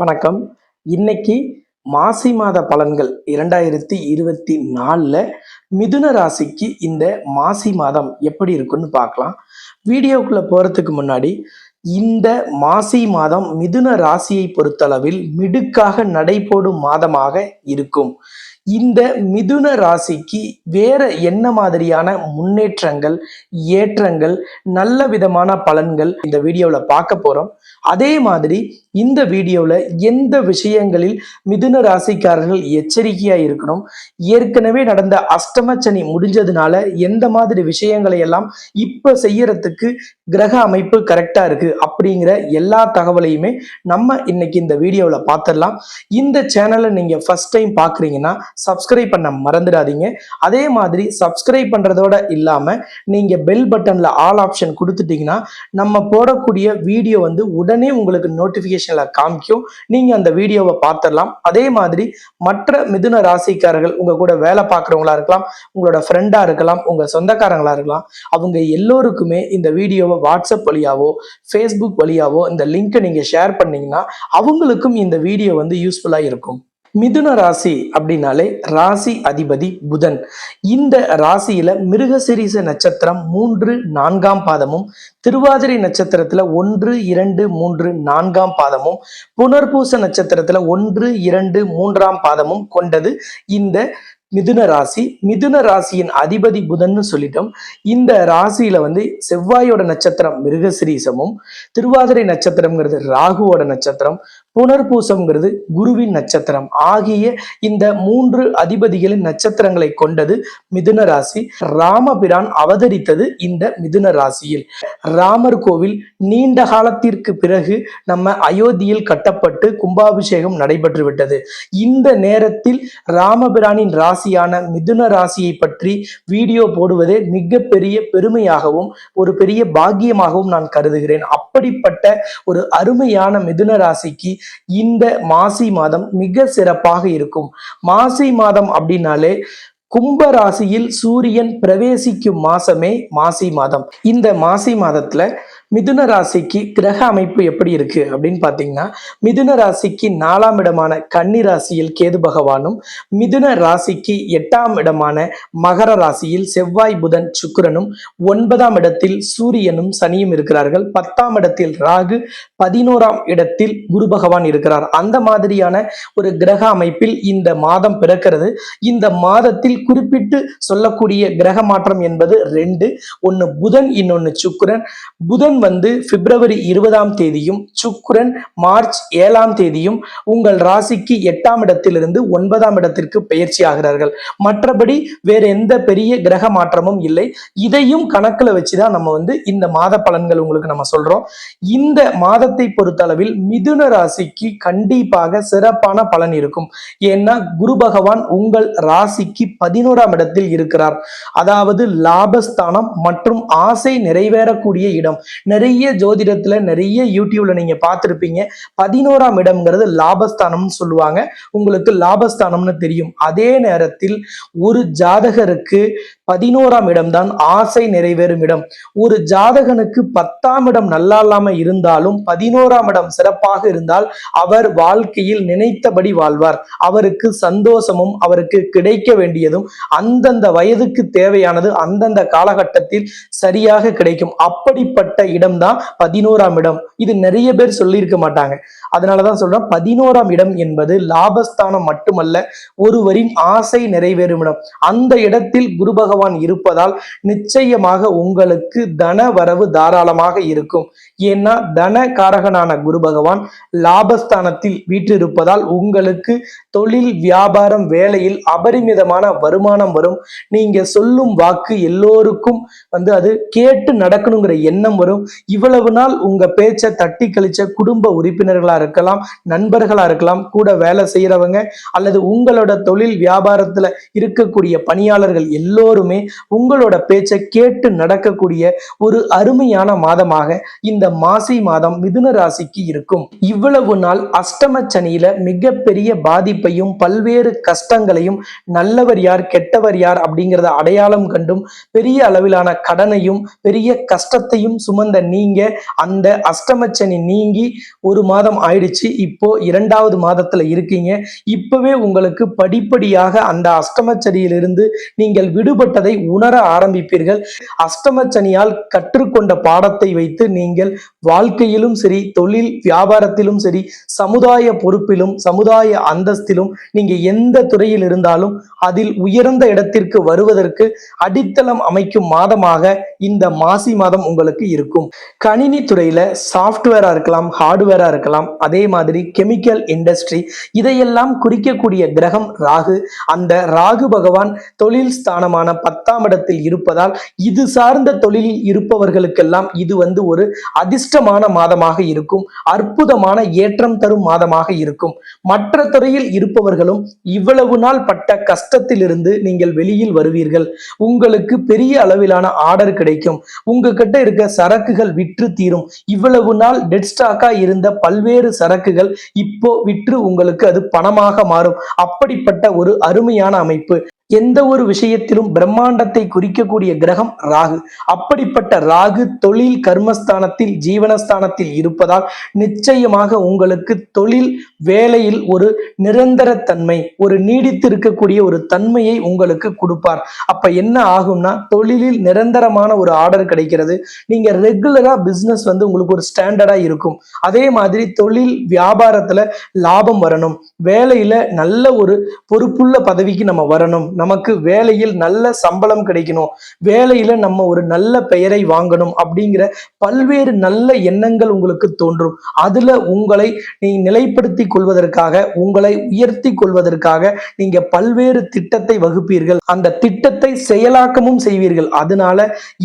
வணக்கம். இன்னைக்கு மாசி மாத பலன்கள் இரண்டாயிரத்தி இருபத்தி நாலில் மிதுன ராசிக்கு இந்த மாசி மாதம் எப்படி இருக்குன்னு பார்க்கலாம். வீடியோக்குள்ளே போகிறதுக்கு முன்னாடி இந்த மாசி மாதம் மிதுன ராசியை பொறுத்தளவில் மிடுக்காக நடைபோடும் மாதமாக இருக்கும். இந்த மிதுன ராசிக்கு வேற என்ன மாதிரியான முன்னேற்றங்கள் ஏற்றங்கள் நல்ல விதமான பலன்கள் இந்த வீடியோவில் பார்க்க போகிறோம் அதே மாதிரி இந்த வீடியோவில் எந்த விஷயங்களில் மிதுன ராசிக்காரர்கள் எச்சரிக்கையாக இருக்கணும்? ஏற்கனவே நடந்த அஷ்டமச்சனி முடிஞ்சதுனால எந்த மாதிரி விஷயங்களை எல்லாம் இப்போ செய்யறதுக்கு கிரக அமைப்பு கரெக்டாக இருக்கு அப்படிங்கிற எல்லா தகவலையுமே நம்ம இன்னைக்கு இந்த வீடியோவில் பார்த்துடலாம் இந்த சேனலை நீங்கள் ஃபர்ஸ்ட் டைம் பார்க்குறீங்கன்னா சப்ஸ்கிரைப் பண்ண மறந்துடாதீங்க. அதே மாதிரி சப்ஸ்கிரைப் பண்ணுறதோட இல்லாமல் நீங்கள் பெல் பட்டனில் ஆல் ஆப்ஷன் கொடுத்துட்டீங்கன்னா நம்ம போடக்கூடிய வீடியோ வந்து உடனே உங்களுக்கு நோட்டிஃபிகேஷன் நோட்டிஃபிகேஷனில் காமிக்கும். நீங்கள் அந்த வீடியோவை பார்த்துடலாம். அதே மாதிரி மற்ற மிதுன ராசிக்காரர்கள் உங்கள் கூட வேலை பார்க்குறவங்களா இருக்கலாம் உங்களோட ஃப்ரெண்டாக இருக்கலாம் உங்கள் சொந்தக்காரங்களா இருக்கலாம் அவங்க எல்லோருக்குமே இந்த வீடியோவை வாட்ஸ்அப் வழியாவோ ஃபேஸ்புக் வழியாவோ இந்த லிங்க்கை நீங்கள் ஷேர் பண்ணிங்கன்னா அவங்களுக்கும் இந்த வீடியோ வந்து யூஸ்ஃபுல்லாக இருக்கும். மிதுன ராசி அப்படின்னாலே ராசி அதிபதி புதன். இந்த ராசியில மிருகசிரீச நட்சத்திரம் மூன்று நான்காம் பாதமும் திருவாதிரை நட்சத்திரத்துல ஒன்று இரண்டு மூன்று நான்காம் பாதமும் புனர்பூச நட்சத்திரத்துல ஒன்று இரண்டு மூன்றாம் பாதமும் கொண்டது இந்த மிதுன ராசி. மிதுன ராசியின் அதிபதி புதன்னு சொல்லிட்டோம். இந்த ராசியில வந்து செவ்வாயோட நட்சத்திரம் மிருகசிரீசமும் திருவாதிரை நட்சத்திரம்ங்கிறது ராகுவோட நட்சத்திரம் புனர்பூசம்ங்கிறது குருவின் நட்சத்திரம். ஆகிய இந்த மூன்று அதிபதிகளின் நட்சத்திரங்களை கொண்டது மிதுன ராசி. ராமபிரான் அவதரித்தது இந்த மிதுன ராசியில். ராமர் கோவில் நீண்ட காலத்திற்கு பிறகு நம்ம அயோத்தியில் கட்டப்பட்டு கும்பாபிஷேகம் நடைபெற்று விட்டது. இந்த நேரத்தில் ராமபிரானின் ராசியான மிதுன ராசியை பற்றி வீடியோ போடுவதே மிகப்பெரிய பெருமையாகவும் ஒரு பெரிய பாக்கியமாகவும் நான் கருதுகிறேன். அப்படிப்பட்ட ஒரு அருமையான மிதுன ராசிக்கு இந்த மாசி மாதம் மிக சிறப்பாக இருக்கும். மாசி மாதம் அப்படின்னாலே கும்ப ராசியில் சூரியன் பிரவேசிக்கும் மாசமே மாசி மாதம். இந்த மாசி மாதத்துல மிதுன ராசிக்கு கிரக அமைப்பு எப்படி இருக்கு அப்படின்னு பார்த்தீங்கன்னா மிதுன ராசிக்கு நாலாம் இடமான கன்னி ராசியில் கேது பகவானும் மிதுன ராசிக்கு எட்டாம் இடமான மகர ராசியில் செவ்வாய் புதன் சுக்கிரனும் ஒன்பதாம் இடத்தில் சூரியனும் சனியும் இருக்கிறார்கள். பத்தாம் இடத்தில் ராகு பதினோராம் இடத்தில் குரு பகவான் இருக்கிறார். அந்த மாதிரியான ஒரு கிரக அமைப்பில் இந்த மாதம் பிறக்கிறது. இந்த மாதத்தில் குறிப்பிட்டு சொல்லக்கூடிய கிரக மாற்றம் என்பது ரெண்டு. ஒன்னு புதன் இன்னொன்னு சுக்கிரன். புதன் வந்து பிப்ரவரி இருபதாம் தேதியும் சுக்கரன் மார்ச் ஏழாம் தேதியும் உங்கள் ராசிக்கு எட்டாம் இடத்திலிருந்து ஒன்பதாம் இடத்திற்கு பயிற்சி ஆகிறார்கள். மற்றபடி வேற எந்த பெரிய கிரக மாற்றமும் இல்லை. இதையும் கணக்கில் வச்சுதான் நம்ம வந்து இந்த மாத பலன்கள் உங்களுக்கு நம்ம சொல்றோம். இந்த மாதத்தை பொறுத்தளவில் மிதுன ராசிக்கு கண்டிப்பாக சிறப்பான பலன் இருக்கும். ஏன்னா குரு பகவான் உங்கள் ராசிக்கு பதினோராம் இடத்தில் இருக்கிறார். அதாவது லாபஸ்தானம் மற்றும் ஆசை நிறைவேறக்கூடிய இடம். நிறைய ஜோதிடத்துல நிறைய யூடியூப்ல நீங்க பார்த்துருப்பீங்க. பதினோராம் இடம்ங்கிறது லாபஸ்தானம்னு சொல்லுவாங்க. உங்களுக்கு லாபஸ்தானம்னு தெரியும். அதே நேரத்தில் ஒரு ஜாதகருக்கு பதினோராம் இடம்தான் ஆசை நிறைவேறும் இடம். ஒரு ஜாதகனுக்கு பத்தாம் இடம் நல்லா இல்லாம இருந்தாலும் பதினோராம் இடம் சிறப்பாக இருந்தால் அவர் வாழ்க்கையில் நினைத்தபடி வாழ்வார். அவருக்கு சந்தோஷமும் அவருக்கு கிடைக்க வேண்டியதும் அந்தந்த வயதுக்கு தேவையானது அந்தந்த காலகட்டத்தில் சரியாக கிடைக்கும். அப்படிப்பட்ட இடம்தான் பதினோராம் இடம். இது நிறைய பேர் சொல்லியிருக்க மாட்டாங்க. அதனாலதான் சொல்றேன் பதினோராம் இடம் என்பது லாபஸ்தானம் மட்டுமல்ல ஒருவரின் ஆசை நிறைவேறும் இடம். அந்த இடத்தில் குரு பகவான் இருப்பதால் நிச்சயமாக உங்களுக்கு தன வரவு தாராளமாக இருக்கும். ஏன்னா தன காரகனான குரு பகவான் லாபஸ்தானத்தில் வீற்றிருப்பதால் உங்களுக்கு தொழில் வியாபாரம் வேலையில் அபரிமிதமான வருமானம் வரும். நீங்க சொல்லும் வாக்கு எல்லோருக்கும் வந்து அது கேட்டு நடக்கணுங்கிற எண்ணம் வரும். இவ்வளவு நாள் உங்க பேச்சை தட்டி கழிச்ச குடும்ப உறுப்பினர்களா இருக்கலாம் நண்பர்களா இருக்கலாம் கூட வேலை செய்யறவங்க அல்லது உங்களோட தொழில் வியாபாரத்துல இருக்கக்கூடிய பணியாளர்கள் எல்லோருமே எல்லோருமே உங்களோட பேச்சை கேட்டு நடக்கக்கூடிய ஒரு அருமையான மாதமாக இந்த மாசி மாதம் மிதுன ராசிக்கு இருக்கும். இவ்வளவு நாள் அஷ்டம சனியில மிகப்பெரிய பாதிப்பையும் பல்வேறு கஷ்டங்களையும் நல்லவர் யார் கெட்டவர் யார் அப்படிங்கிறத அடையாளம் கண்டும் பெரிய அளவிலான கடனையும் பெரிய கஷ்டத்தையும் சுமந்த நீங்க அந்த அஷ்டமச்சனி நீங்கி ஒரு மாதம் ஆயிடுச்சு. இப்போ இரண்டாவது மாதத்துல இருக்கீங்க. இப்பவே உங்களுக்கு படிப்படியாக அந்த அஷ்டமச்சனியிலிருந்து நீங்கள் விடுபட்டு விடுபட்டதை உணர ஆரம்பிப்பீர்கள். அஷ்டமச்சனியால் கற்றுக்கொண்ட பாடத்தை வைத்து நீங்கள் வாழ்க்கையிலும் சரி தொழில் வியாபாரத்திலும் சரி சமுதாய பொறுப்பிலும் சமுதாய அந்தஸ்திலும் நீங்க எந்த துறையில் இருந்தாலும் அதில் உயர்ந்த இடத்திற்கு வருவதற்கு அடித்தளம் அமைக்கும் மாதமாக இந்த மாசி மாதம் உங்களுக்கு இருக்கும். கணினி துறையில சாஃப்ட்வேரா இருக்கலாம் ஹார்ட்வேரா இருக்கலாம் அதே மாதிரி கெமிக்கல் இண்டஸ்ட்ரி இதையெல்லாம் குறிக்கக்கூடிய கிரகம் ராகு. அந்த ராகு பகவான் தொழில் ஸ்தானமான பத்தாம் இடத்தில் இருப்பதால் இது சார்ந்த தொழிலில் இருப்பவர்களுக்கெல்லாம் இது வந்து ஒரு அதிர்ஷ்டமான மாதமாக இருக்கும். அற்புதமான ஏற்றம் தரும் மாதமாக இருக்கும். மற்ற துறையில் இருப்பவர்களும் இவ்வளவு நாள் பட்ட கஷ்டத்திலிருந்து நீங்கள் வெளியில் வருவீர்கள். உங்களுக்கு பெரிய அளவிலான ஆர்டர் கிடைக்கும். உங்ககிட்ட இருக்க சரக்குகள் விற்று தீரும். இவ்வளவு நாள் டெட் ஸ்டாக்கா இருந்த பல்வேறு சரக்குகள் இப்போ விற்று உங்களுக்கு அது பணமாக மாறும். அப்படிப்பட்ட ஒரு அருமையான அமைப்பு. எந்த ஒரு விஷயத்திலும் பிரம்மாண்டத்தை குறிக்கக்கூடிய கிரகம் ராகு. அப்படிப்பட்ட ராகு தொழில் கர்மஸ்தானத்தில் ஜீவனஸ்தானத்தில் இருப்பதால் நிச்சயமாக உங்களுக்கு தொழில் வேலையில் ஒரு நிரந்தர தன்மை ஒரு நீடித்து இருக்கக்கூடிய ஒரு தன்மையை உங்களுக்கு கொடுப்பார். அப்ப என்ன ஆகும்னா தொழிலில் நிரந்தரமான ஒரு ஆர்டர் கிடைக்கிறது. நீங்க ரெகுலரா பிசினஸ் வந்து உங்களுக்கு ஒரு ஸ்டாண்டர்டா இருக்கும். அதே மாதிரி தொழில் வியாபாரத்துல லாபம் வரணும். வேலையில நல்ல ஒரு பொறுப்புள்ள பதவிக்கு நம்ம வரணும். நமக்கு வேலையில் நல்ல சம்பளம் கிடைக்கணும். வேலையில நம்ம ஒரு நல்ல பெயரை வாங்கணும் அப்படிங்கிற பல்வேறு நல்ல எண்ணங்கள் உங்களுக்கு தோன்றும். அதுல உங்களை நீ நிலைப்படுத்தி கொள்வதற்காக உங்களை உயர்த்தி கொள்வதற்காக நீங்க பல்வேறு திட்டத்தை வகுப்பீர்கள். அந்த திட்டத்தை செயலாக்கமும் செய்வீர்கள். அதனால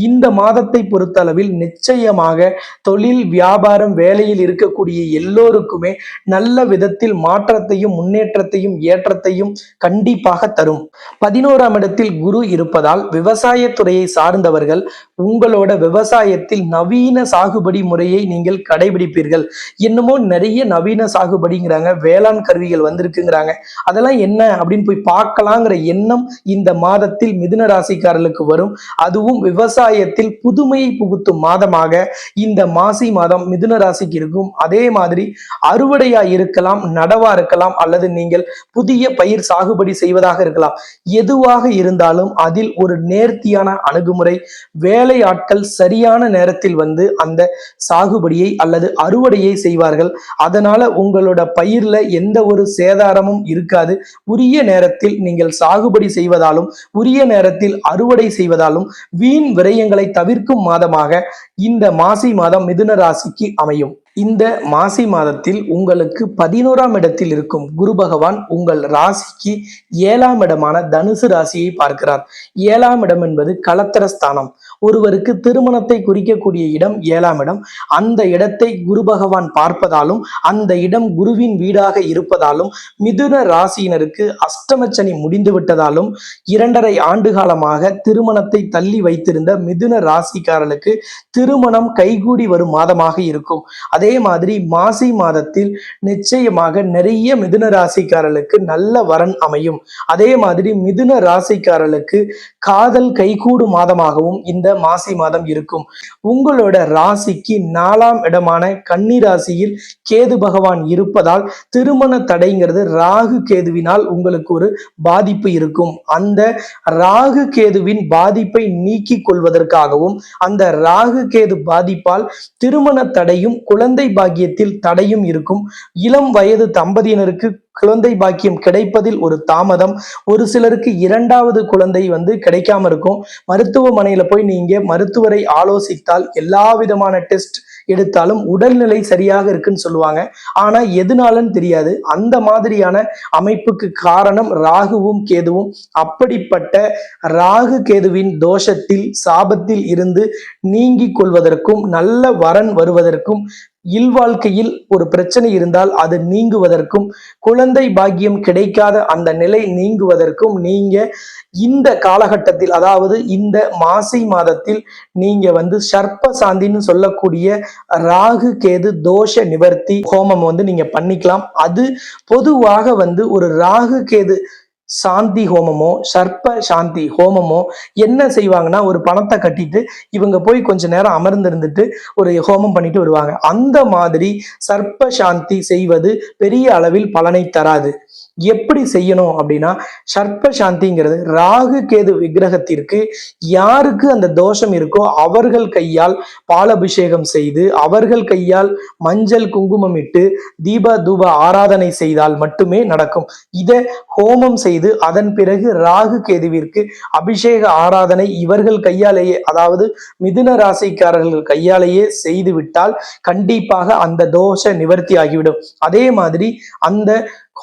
இந்த மாதத்தை பொறுத்தளவில் நிச்சயமாக தொழில் வியாபாரம் வேலையில் இருக்கக்கூடிய எல்லோருக்குமே நல்ல விதத்தில் மாற்றத்தையும் முன்னேற்றத்தையும் ஏற்றத்தையும் கண்டிப்பாக தரும். பதினோராம் இடத்தில் குரு இருப்பதால் விவசாயத்துறையை சார்ந்தவர்கள் உங்களோட விவசாயத்தில் நவீன சாகுபடி முறையை நீங்கள் கடைபிடிப்பீர்கள். என்னமோ நிறைய நவீன சாகுபடிங்கிற சாகுபடிங்கிறாங்க வேளாண் கருவிகள் வந்திருக்குங்கிறாங்க. அதெல்லாம் என்ன அப்படின்னு போய் பார்க்கலாங்கிற எண்ணம் இந்த மாதத்தில் மிதுன ராசிக்காரர்களுக்கு வரும். அதுவும் விவசாயத்தில் புதுமையை புகுத்தும் மாதமாக இந்த மாசி மாதம் மிதுன ராசிக்கு இருக்கும். அதே மாதிரி அறுவடையா இருக்கலாம் நடவா இருக்கலாம் அல்லது நீங்கள் புதிய பயிர் சாகுபடி செய்வதாக இருக்கலாம். எதுவாக இருந்தாலும் அதில் ஒரு நேர்த்தியான அணுகுமுறை வேலை ஆட்கள் சரியான நேரத்தில் வந்து அந்த சாகுபடியை அல்லது அறுவடையை செய்வார்கள். அதனால உங்களோட பயிர் பயிரில் எந்த ஒரு சேதாரமும் இருக்காது. உரிய நேரத்தில் நீங்கள் சாகுபடி செய்வதாலும் உரிய நேரத்தில் அறுவடை செய்வதாலும் வீண் விரயங்களை தவிர்க்கும் மாதமாக இந்த மாசி மாதம் மிதுன ராசிக்கு அமையும். இந்த மாசி மாதத்தில் உங்களுக்கு பதினோராம் இடத்தில் இருக்கும் குரு பகவான் உங்கள் ராசிக்கு ஏழாம் இடமான தனுசு ராசியை பார்க்கிறார். ஏழாம் இடம் என்பது கலத்தர ஸ்தானம். ஒருவருக்கு திருமணத்தை குறிக்கக்கூடிய இடம் ஏழாம் இடம். அந்த இடத்தை குரு பகவான் பார்ப்பதாலும் அந்த இடம் குருவின் வீடாக இருப்பதாலும் மிதுன ராசியினருக்கு அஷ்டமச்சனி முடிந்து விட்டதாலும் இரண்டரை ஆண்டு காலமாக திருமணத்தை தள்ளி வைத்திருந்த மிதுன ராசிக்காரர்களுக்கு திருமணம் கைகூடி வரும் மாதமாக இருக்கும். அதே மாதிரி மாசி மாதத்தில் நிச்சயமாக நிறைய மிதுன ராசிக்காரர்களுக்கு நல்ல வரன் அமையும். அதே மாதிரி மிதுன ராசிக்காரர்களுக்கு காதல் கைகூடும் மாதமாகவும் இந்த மாசி மாதம் இருக்கும். உங்களோட ராசிக்கு நாலாம் இடமான கன்னி ராசியில் கேது பகவான் இருப்பதால் திருமண தடைங்கிறது ராகு கேதுவினால் உங்களுக்கு ஒரு பாதிப்பு இருக்கும். அந்த ராகு கேதுவின் பாதிப்பை நீக்கிக் கொள்வதற்காகவும் அந்த ராகு கேது பாதிப்பால் திருமண தடையும் குழந்தை பாக்கியத்தில் தடையும் இருக்கும். இளம் வயது தம்பதியினருக்கு குழந்தை பாக்கியம் கிடைப்பதில் ஒரு தாமதம். ஒரு சிலருக்கு இரண்டாவது குழந்தை வந்து கிடைக்காம இருக்கும். மருத்துவமனையில போய் நீங்க மருத்துவரை ஆலோசித்தால் எல்லா விதமான டெஸ்ட் எடுத்தாலும் உடல்நிலை சரியாக இருக்குன்னு சொல்லுவாங்க. ஆனா எதுனாலன்னு தெரியாது. அந்த மாதிரியான அமைப்புக்கு காரணம் ராகுவும் கேதுவும். அப்படிப்பட்ட ராகு கேதுவின் தோஷத்தில் சாபத்தில் இருந்து நீங்கிக் கொள்வதற்கும் நல்ல வரன் வருவதற்கும் இல்வாழ்க்கையில் ஒரு பிரச்சனை இருந்தால் அது நீங்குவதற்கும் குழந்தை பாக்கியம் கிடைக்காத அந்த நிலை நீங்குவதற்கும் நீங்க இந்த காலகட்டத்தில் அதாவது இந்த மாசி மாதத்தில் நீங்க வந்து சர்ப்ப சாந்தின்னு சொல்லக்கூடிய ராகு கேது தோஷ நிவர்த்தி ஹோமம் வந்து நீங்க பண்ணிக்கலாம். அது பொதுவாக வந்து ஒரு ராகு கேது சாந்தி ஹோமமோ சர்ப்ப சாந்தி ஹோமமோ என்ன செய்வாங்கன்னா ஒரு பணத்தை கட்டிட்டு இவங்க போய் கொஞ்ச நேரம் அமர்ந்து இருந்துட்டு ஒரு ஹோமம் பண்ணிட்டு வருவாங்க. அந்த மாதிரி சர்ப்ப சாந்தி செய்வது பெரிய அளவில் பலனை தராது. எப்படி செய்யணும் அப்படின்னா சர்ப்ப சாந்திங்கிறது ராகு கேது விக்கிரகத்திற்கு யாருக்கு அந்த தோஷம் இருக்கோ அவர்கள் கையால் பாலபிஷேகம் செய்து அவர்கள் கையால் மஞ்சள் குங்குமம் இட்டு தீப தூப ஆராதனை செய்தால் மட்டுமே நடக்கும். இதை ஹோமம் செய்து அதன் பிறகு ராகு கேதுவிற்கு அபிஷேக ஆராதனை இவர்கள் கையாலேயே அதாவது மிதுன ராசிக்காரர்கள் கையாலேயே செய்து விட்டால் கண்டிப்பாக அந்த தோஷ நிவர்த்தி ஆகிவிடும் அதே மாதிரி அந்த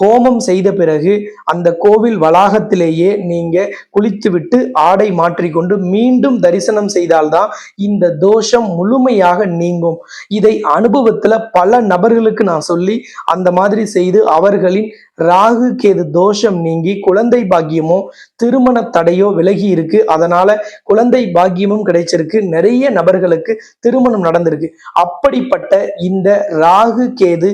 ஹோமம் செய்த பிறகு அந்த கோவில் வளாகத்திலேயே நீங்க குளித்துவிட்டு ஆடை மாற்றிக்கொண்டு மீண்டும் தரிசனம் செய்தால்தான் இந்த தோஷம் முழுமையாக நீங்கும். இதை அனுபவத்துல பல நபர்களுக்கு நான் சொல்லி அந்த மாதிரி செய்து அவர்களின் ராகு கேது தோஷம் நீங்கி குழந்தை பாக்கியமோ திருமண தடையோ விலகி இருக்கு. அதனால குழந்தை பாக்கியமும் கிடைச்சிருக்கு. நிறைய நபர்களுக்கு திருமணம் நடந்திருக்கு. அப்படிப்பட்ட இந்த ராகு கேது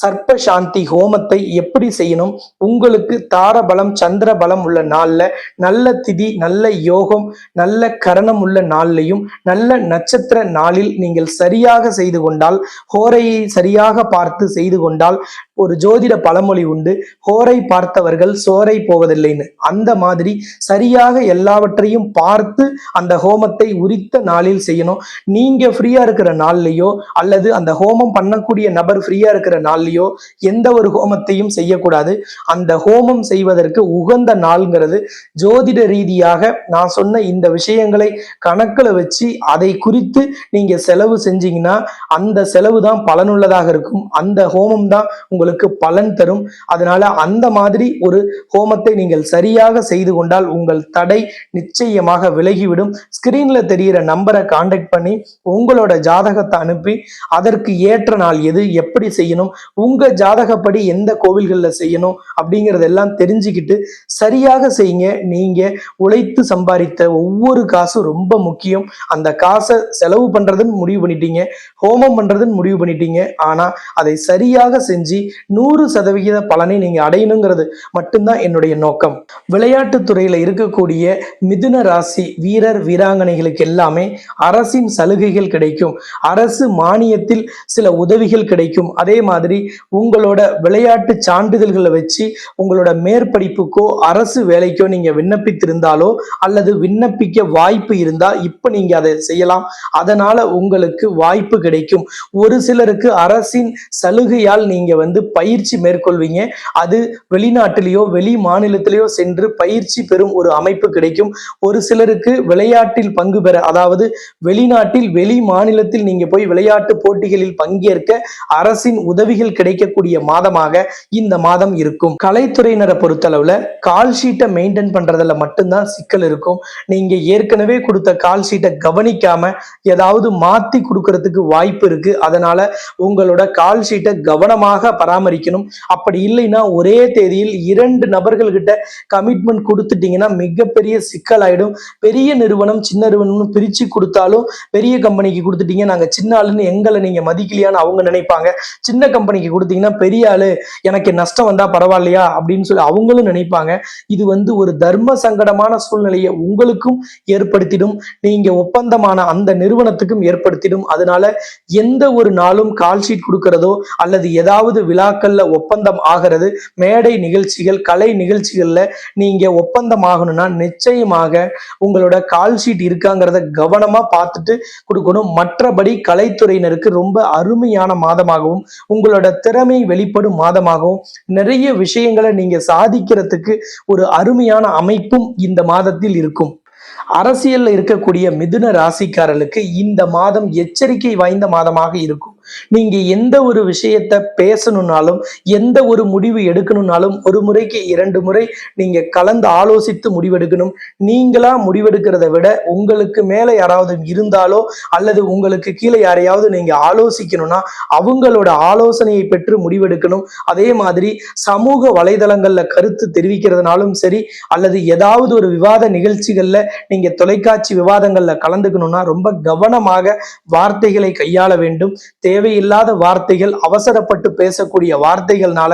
சர்ப்ப சாந்தி ஹோமத்தை எப்படி செய்யணும்? உங்களுக்கு தாரபலம் சந்திர பலம் உள்ள நாள்ல நல்ல திதி நல்ல யோகம் நல்ல கரணம் உள்ள நாள்லையும் நல்ல நட்சத்திர நாளில் நீங்கள் சரியாக செய்து கொண்டால் ஹோரையை சரியாக பார்த்து செய்து கொண்டால் ஒரு ஜோதிட பழமொழி உண்டு. ஹோரை பார்த்தவர்கள் சோரை போவதில்லைன்னு. அந்த மாதிரி சரியாக எல்லாவற்றையும் பார்த்து அந்த ஹோமத்தை உரித்த நாளில் செய்யணும். நீங்க ஃப்ரீயா இருக்கிற நாள்லையோ அல்லது அந்த ஹோமம் பண்ணக்கூடிய நபர் ஃப்ரீயா இருக்கிற நாள்லையோ எந்த ஒரு ஹோமத்தையும் செய்யக்கூடாது. அந்த ஹோமம் செய்வதற்கு உகந்த நாள்ங்கிறது ஜோதிட ரீதியாக நான் சொன்ன இந்த விஷயங்களை கணக்கில் வச்சு அதை குறித்து நீங்க செலவு செஞ்சீங்கன்னா அந்த செலவு தான் பலனுள்ளதாக இருக்கும். அந்த ஹோமம் தான் உங்களுக்கு பலன் தரும். அதனால அந்த மாதிரி ஒரு ஹோமத்தை நீங்கள் சரியாக செய்து கொண்டால் உங்கள் தடை நிச்சயமாக விலகிவிடும். ஸ்கிரீன்ல தெரிகிற நம்பரை காண்டாக்ட் பண்ணி உங்களோட ஜாதகத்தை அனுப்பி அதற்கு ஏற்ற நாள் எது எப்படி செய்யணும் உங்க ஜாதகப்படி எந்த கோவில்களில் செய்யணும் அப்படிங்கறதெல்லாம் தெரிஞ்சுக்கிட்டு சரியாக செய்யுங்க. நீங்க உழைத்து சம்பாதித்த ஒவ்வொரு காசும் ரொம்ப முக்கியம். அந்த காசை செலவு பண்றதுன்னு முடிவு பண்ணிட்டீங்க ஹோமம் பண்றதுன்னு முடிவு பண்ணிட்டீங்க. ஆனா அதை சரியாக செஞ்சு நூறு சதவிகித பலனை நீங்க அடையணுங்கிறது மட்டும்தான் என்னுடைய நோக்கம். விளையாட்டு துறையில இருக்கக்கூடிய மிதுன ராசி வீரர் வீராங்கனைகளுக்கு எல்லாமே அரசின் சலுகைகள் கிடைக்கும். அரசு மானியத்தில் சில உதவிகள் கிடைக்கும். அதே மாதிரி உங்களோட விளையாட்டு சான்றிதழ்களை வச்சு உங்களோட மேற்படிப்புக்கோ அரசு வேலைக்கோ நீங்க விண்ணப்பித்திருந்தாலோ அல்லது விண்ணப்பிக்க வாய்ப்பு இருந்தா இப்ப நீங்க அதை செய்யலாம். அதனால உங்களுக்கு வாய்ப்பு கிடைக்கும். ஒரு சிலருக்கு அரசின் சலுகையால் நீங்க வந்து பயிற்சி மேற்கொள்வீங்க. அது வெளிநாட்டிலேயோ வெளி மாநிலத்திலேயோ சென்று பயிற்சி பெறும் ஒரு அமைப்பு கிடைக்கும். ஒரு சிலருக்கு விளையாட்டில் பங்கு பெற அதாவது வெளிநாட்டில் வெளி மாநிலத்தில் நீங்க போய் விளையாட்டு போட்டிகளில் பங்கேற்க அரசின் உதவிகள் கிடைக்கக்கூடிய மாதமாக இந்த மாதம் இருக்கும். கலைத்துறையினரை பொறுத்தளவுல கால் ஷீட்டை மெயின்டைன் பண்றதுல மட்டும்தான் சிக்கல் இருக்கும். நீங்க ஏற்கனவே கொடுத்த கால் ஷீட்டை கவனிக்காம ஏதாவது மாத்தி கொடுக்கறதுக்கு வாய்ப்பு இருக்கு. அதனால உங்களோட கால் ஷீட்டை கவனமாக பராமரிக்கணும். அப்படி இல்லைன்னா ஒரே தேதியில் இரண்டு நபர்கள் கிட்ட கமிட்மெண்ட் கொடுத்துட்டீங்கன்னா மிகப்பெரிய சிக்கல் ஆயிடும் பெரிய நிறுவனம் சின்ன நிறுவனம் பிரிச்சு கொடுத்தாலும் பெரிய கம்பெனிக்கு கொடுத்துட்டீங்க. நாங்க சின்ன ஆளுன்னு எங்களை நீங்க மதிக்கலையான்னு அவங்க நினைப்பாங்க. சின்ன கம்பெனிக்கு கொடுத்தீங்கன்னா பெரிய ஆளு எனக்கு நஷ்டம் வந்தா பரவாயில்லையா? அப்படின்னு சொல்லி அவங்களும் நினைப்பாங்க. இது வந்து ஒரு தர்ம சங்கடமான சூழ்நிலையை உங்களுக்கும் ஏற்படுத்திடும். நீங்க ஒப்பந்தமான அந்த நிறுவனத்துக்கும் ஏற்படுத்திடும். அதனால எந்த ஒரு நாளும் கால் ஷீட் கொடுக்கிறதோ அல்லது ஏதாவது விழாக்கள்ல ஒப்பந்தம் ஆகிறது. மேடை நிகழ்ச்சிகள் கலை நிகழ்ச்சிகள்ல நீங்க ஒப்பந்தம் ஆகணும்னா நிச்சயமாக உங்களோட கால் ஷீட் இருக்காங்கிறத கவனமா பார்த்துட்டு கொடுக்கணும். மற்றபடி கலைத்துறையினருக்கு ரொம்ப அருமையான மாதமாகவும் உங்களோட திறமை வெளிப்படும் மாதமாகவும் நிறைய விஷயங்களை நீங்க சாதிக்கிறதுக்கு ஒரு அருமையான அமைப்பும் இந்த மாதத்தில் இருக்கும். அரசியல்ல இருக்கக்கூடிய மிதுன ராசிக்காரர்களுக்கு இந்த மாதம் எச்சரிக்கை வாய்ந்த மாதமாக இருக்கும். நீங்க எந்த ஒரு விஷயத்த பேசணும்னாலும் எந்த ஒரு முடிவு எடுக்கணும்னாலும் ஒரு முறைக்கு இரண்டு முறை நீங்க கலந்து ஆலோசித்து முடிவெடுக்கணும். நீங்களா முடிவெடுக்கிறத விட உங்களுக்கு மேல யாராவது இருந்தாலோ அல்லது உங்களுக்கு கீழே யாரையாவது நீங்க ஆலோசிக்கணும்னா அவங்களோட ஆலோசனையை பெற்று முடிவெடுக்கணும். அதே மாதிரி சமூக வலைதளங்கள்ல கருத்து தெரிவிக்கிறதுனாலும் சரி அல்லது ஏதாவது ஒரு விவாத நிகழ்ச்சிகள்ல நீங்க தொலைக்காட்சி விவாதங்கள்ல கலந்துக்கணும்னா ரொம்ப கவனமாக வார்த்தைகளை கையாள வேண்டும். தேவையில்லாத வார்த்தைகள் அவசரப்பட்டு பேசக்கூடிய வார்த்தைகள்னால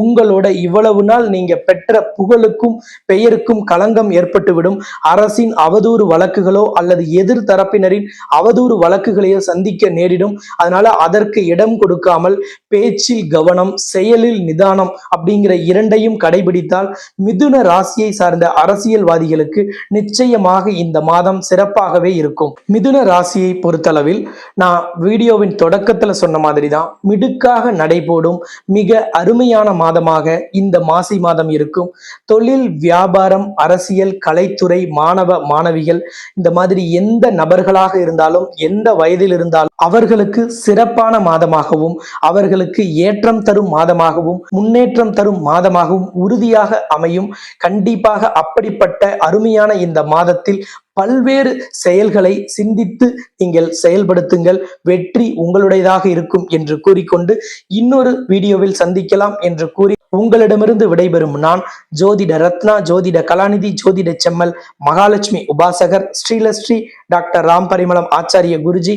உங்களோட இவ்வளவு நாள் நீங்க பெற்ற புகழுக்கும் பெயருக்கும் களங்கம் ஏற்பட்டுவிடும். அரசின் அவதூறு வழக்குகளோ அல்லது எதிர் தரப்பினரின் அவதூறு வழக்குகளையோ சந்திக்க நேரிடும். அதனால அதற்கு இடம் கொடுக்காமல் பேச்சில் கவனம் செயலில் நிதானம் அப்படிங்கிற இரண்டையும் கடைபிடித்தால் மிதுன ராசியை சார்ந்த அரசியல்வாதிகளுக்கு நிச்சயமாக இந்த மாதம் சிறப்பாகவே இருக்கும். மிதுன ராசியை பொறுத்தளவில் நான் வீடியோவின் தொடக்கத்துல சொன்ன மாதிரி தான் மிடுக்காக நடைபோடும் மிக அருமையான மாதமாக இந்த மாசி மாதம் இருக்கும். தொழில் வியாபாரம் அரசியல் கலைத்துறை மாணவ மாணவிகள் இந்த மாதிரி எந்த நபர்களாக இருந்தாலும் எந்த வயதில் இருந்தாலும் அவர்களுக்கு சிறப்பான மாதமாகவும் அவர்களுக்கு ஏற்றம் தரும் மாதமாகவும் முன்னேற்றம் தரும் மாதமாகவும் உறுதியாக அமையும். கண்டிப்பாக அப்படிப்பட்ட அருமையான இந்த மாதத்தில் பல்வேறு செயல்களை சிந்தித்து நீங்கள் செயல்படுத்துங்கள். வெற்றி உங்களுடையதாக இருக்கும் என்று கூறிக்கொண்டு இன்னொரு வீடியோவில் சந்திக்கலாம் என்று கூறி உங்களிடமிருந்து விடைபெறும் நான் ஜோதிட ரத்னா ஜோதிட கலாநிதி ஜோதிட செம்மல் மகாலட்சுமி உபாசகர் ஸ்ரீலஸ்ரீ டாக்டர் ராம் பரிமளம் ஆச்சாரிய குருஜி.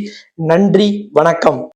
நன்றி வணக்கம்.